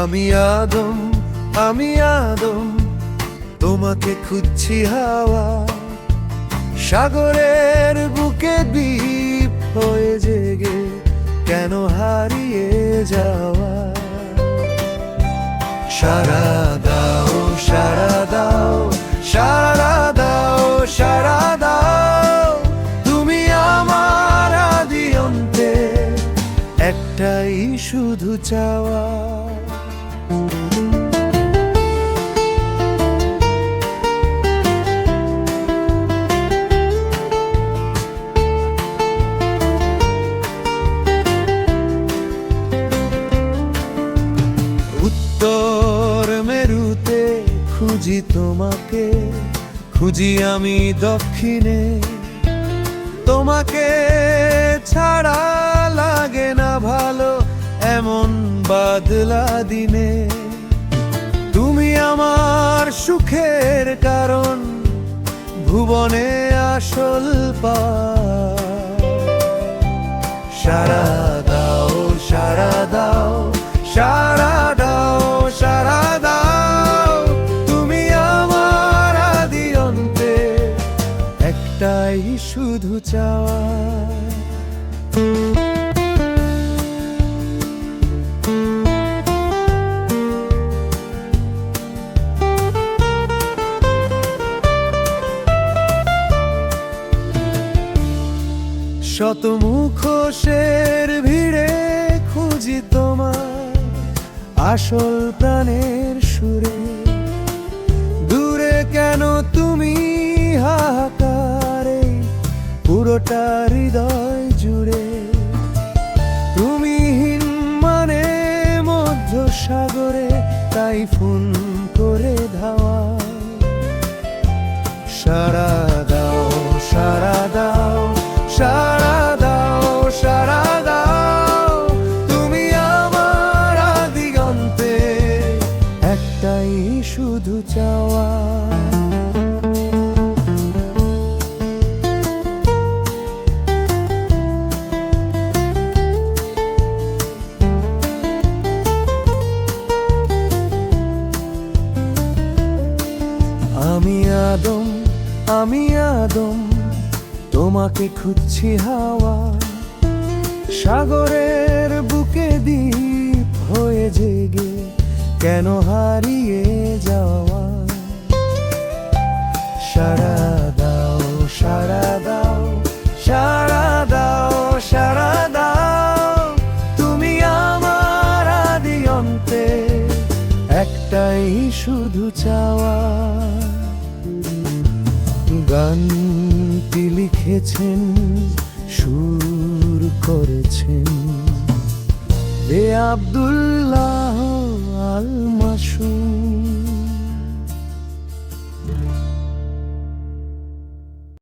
আমি আদম আমি আদম, তোমাকে খুঁজছি হাওয়া। সাগরের বুকে দ্বীপ হয়ে জেগে কেন হারিয়ে যাওয়া? সারা দাও সারা দাও সারা দাও সারা দাও। তুমি আমার আদি অন্তে, একটাই শুধু চাওয়া। মেরুতে খুঁজি তোমাকে, খুঁজি আমি দক্ষিণে। তোমাকে ছাড়া লাগে না ভালো, এমন বাদলা দিনে। তুমি আমার সুখের কারণ, ভুবনে আসল পা সারা দাও সারা দাও। একটাই শুধু চাওয়া। শত মুখোশের ভিড়ে খুঁজি তোমার আসল প্রাণের সুরে। পুরোটা হৃদয় জুড়ে তুমি হীন মানে মধ্য সাগরে তাই ফোন করে ধাওয়া সারা দাও সারা দাও সারা দাও সারা দাও। তুমি আমার দিগন্তে একটাই শুধু চাওয়া। আদম, আমি আদম, তোমাকে খুঁজছি হাওয়া। সাগরের বুকে দ্বীপ হয়ে জেগে কেন হারিয়ে যাওয়া? সারা দাও সারা দাও সারা দাও সারা দাও। তুমি আমার আদি অন্তে একটাই শুধু চাওয়া। গানটি লিখেছেন সুর করেছেন। এ আব্দুল্লাহ